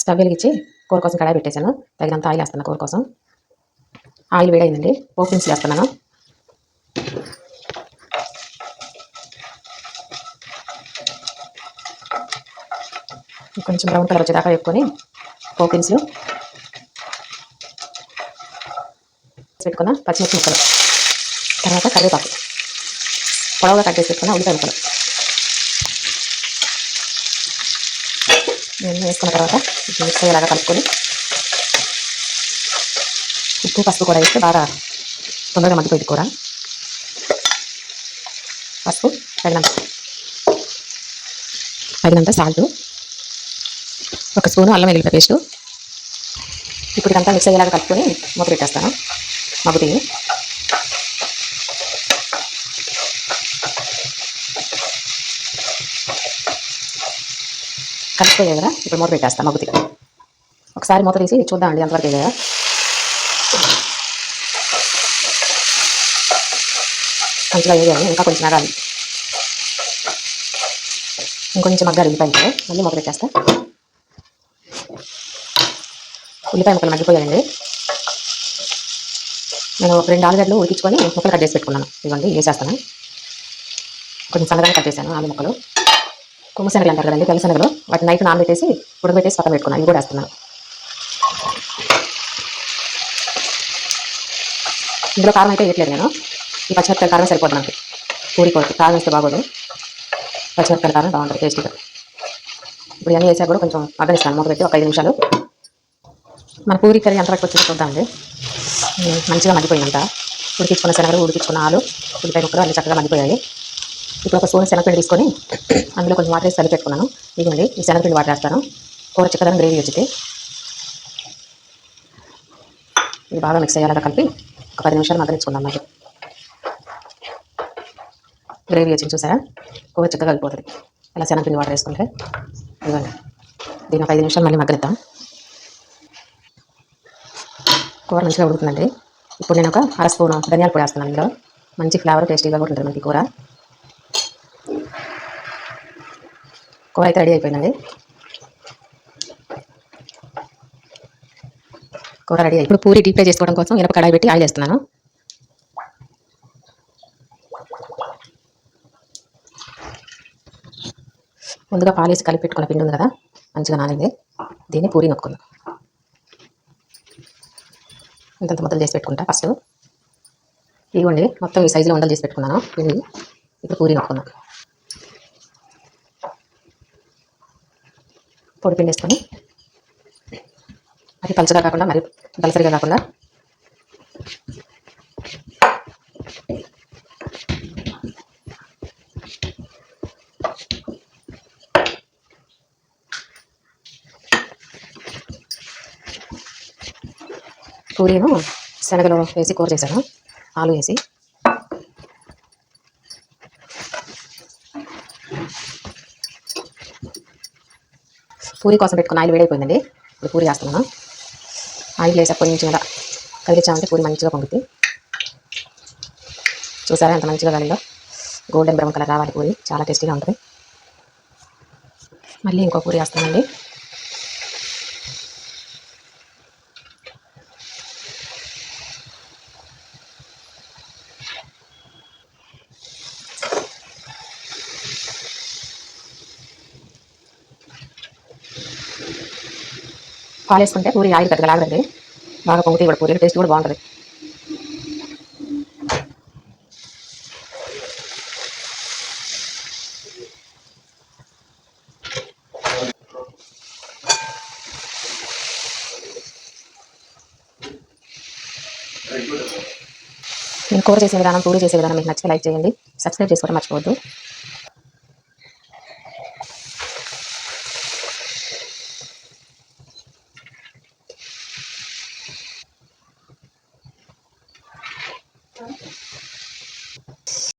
Stove వెలిగించి కూర కోసం కడాయి పెట్టేశాను. తగినంత ఆయిల్ వేస్తాను కూర కోసం. ఆయిల్ వేడైందండి. పోపు దినుసులు వేస్తున్నాను. కొంచెం బ్రౌన్ కలర్ వచ్చేదాకా వేసుకొని పోపు దినుసులు పెట్టుకున్న పచ్చిమిర్చి ముక్కలు. తర్వాత కరివేపాకు. పొడవుగా కట్ చేసి పెట్టుకున్న ఉల్లిపాయ ముక్కలు. ఇవన్నీ వేసుకున్న తర్వాత ఇప్పుడు మిక్స్ అయ్యేలాగా కలుపుకొని ఉప్పు పసుపు కూడా వేస్తే బాగా తొందరగా మగ్గిపోయింది కూర. పసుపు తగినంత తగినంత సాల్ట్ ఒక స్పూను అల్లం వెల్లుల్లిపాయ పేస్టు. ఇప్పుడు ఇదంతా మిక్స్ అయ్యేలాగా కలుపుకొని మూత పెట్టేస్తాను. మగ్గుతాయి కలిసిపోయాయి కదా ఇప్పుడు మూత పెట్టేస్తాను మగ్గుతి ఒకసారి మూత తీసి చూద్దామండి ఎంతవరకు అయ్యాయా మంచిగా వేయాలి ఇంకా కొంచెం ఆగాలి ఇంకొంచెం మగ్గాలి ఉల్లిపాయలు మళ్ళీ మొదలు పెట్టేస్తా ఉల్లిపాయ ముక్కలు మగ్గిపోయాయండి. నేను ఒక రెండు ఆలుగడ్డలు ఉడికించుకొని ముక్కలు కట్ చేసి పెట్టుకున్నాను. ఇవ్వండి వేసేస్తాను. కొంచెం సన్నగా కట్ చేశాను ఆలు ముక్కలు. కొమ్మ అంటారు కదండి తెల్ల వాటి వాటిని నైట్ నానబెట్టేసి ఉడకబెట్టేసి పక్కన పెట్టుకున్నాను. ఇవి కూడా వేస్తున్నాను. ఇందులో కారం అయితే వేయట్లేదు నేను. ఈ పచ్చిమిరపకాయ కారం సరిపోతుంది నాకు. పూరి కారం వేస్తే బాగోదు. పచ్చిమిరపకాయ కారం బాగుంటుంది టేస్టీగా. ఇప్పుడు ఇవన్నీ వేసాక కూడా కొంచెం మగ్గనిస్తాను. మూత పెట్టి ఒక ఐదు నిమిషాలు. మన పూరి కర్రీ ఎంతవరకు వచ్చిందో చూద్దామండి మంచిగా మగ్గిపోయిందంట ఉడికించుకున్న శనగలు ఉడికించుకున్న ఆలు ఉల్లిపాయ ముక్కలు అన్ని చక్కగా మగ్గిపోయాయి. ఇప్పుడు ఒక స్పూన్ శనగపిండి తీసుకొని అందులో కొంచెం వాటర్ వేసి కలిపి పెట్టుకున్నాను. ఇదిగోండి ఈ శనగపిండి వాటర్ వేస్తాను. కూర చిక్కదనం గ్రేవీ వచ్చింది ఇది బాగా మిక్స్ అయ్యేలాగా కలిపి ఒక పది నిమిషాలు మగ్గనిచ్చుకుందాం మరి. గ్రేవీ వచ్చింది చూసారా? కూర చిక్కగా కలిపోతుంది ఇలా శనగపిండి వాటర్ వేసుకుంటే. ఇదిగోండి దీని ఒక ఐదు నిమిషాలు మళ్ళీ మగ్గనిద్దాం. కూర మంచిగా ఉడుకుతుందండి. ఇప్పుడు నేను ఒక అర స్పూన్ ధనియాల పొడి వేస్తున్నాను ఇందులో. మంచి ఫ్లేవర్ టేస్టీగా కూడా ఉంటుంది మనకి కూర. కూర అయితే రెడీ అయిపోయిందండి. కూర రెడీ అయి ఇప్పుడు పూరి డీప్ ఫ్రై చేసుకోవడం కోసం ఇనప కడాయి పెట్టి ఆయిల్ వేస్తున్నాను. ముందుగా పాలేసి కలిపి పెట్టుకున్న పిండి ఉంది కదా మంచిగా నానింది. దీన్ని పూరి నొక్కుందాం ఇంతంత మొదలు చేసి పెట్టుకుంటా ఫస్ట్. ఇవ్వండి మొత్తం ఈ సైజులో ఉండలు చేసి పెట్టుకున్నాను. పిండి ఇప్పుడు పూరి నొక్కుందాం పొడి పిండి వేసుకొని మరి పలుచగా కాకుండా మరి దళసరిగా కాకుండా పూరీను శనగలో వేసి కూర చేశాను. ఆలు వేసి పూరి కోసం పెట్టుకున్న ఆయిల్ వేడైపోయిందండి. ఇప్పుడు పూరి వేస్తున్నాను ఆయిల్ వేసాక కొంచెం ఇలా కదిలించామంటే పూరి మంచిగా పొంగుద్ది. చూసారా ఎంత మంచిగా కలిగిందో గోల్డెన్ బ్రౌన్ కలర్ రావాలి పూరి. చాలా టేస్టీగా ఉంటుంది. మళ్ళీ ఇంకో పూరి వేస్తామండి పాలు వేసుకుంటే పూరి ఆయిల్ పెద్దగా లాగదండి. బాగా పొంగుతాయి కూడా పూరి టేస్ట్ కూడా బాగుంటుంది. నేను కూర చేసే విధానం పూరి చేసే విధానం మీకు నచ్చితే లైక్ చేయండి. సబ్స్క్రైబ్ చేసుకోవడం మర్చిపోవద్దు.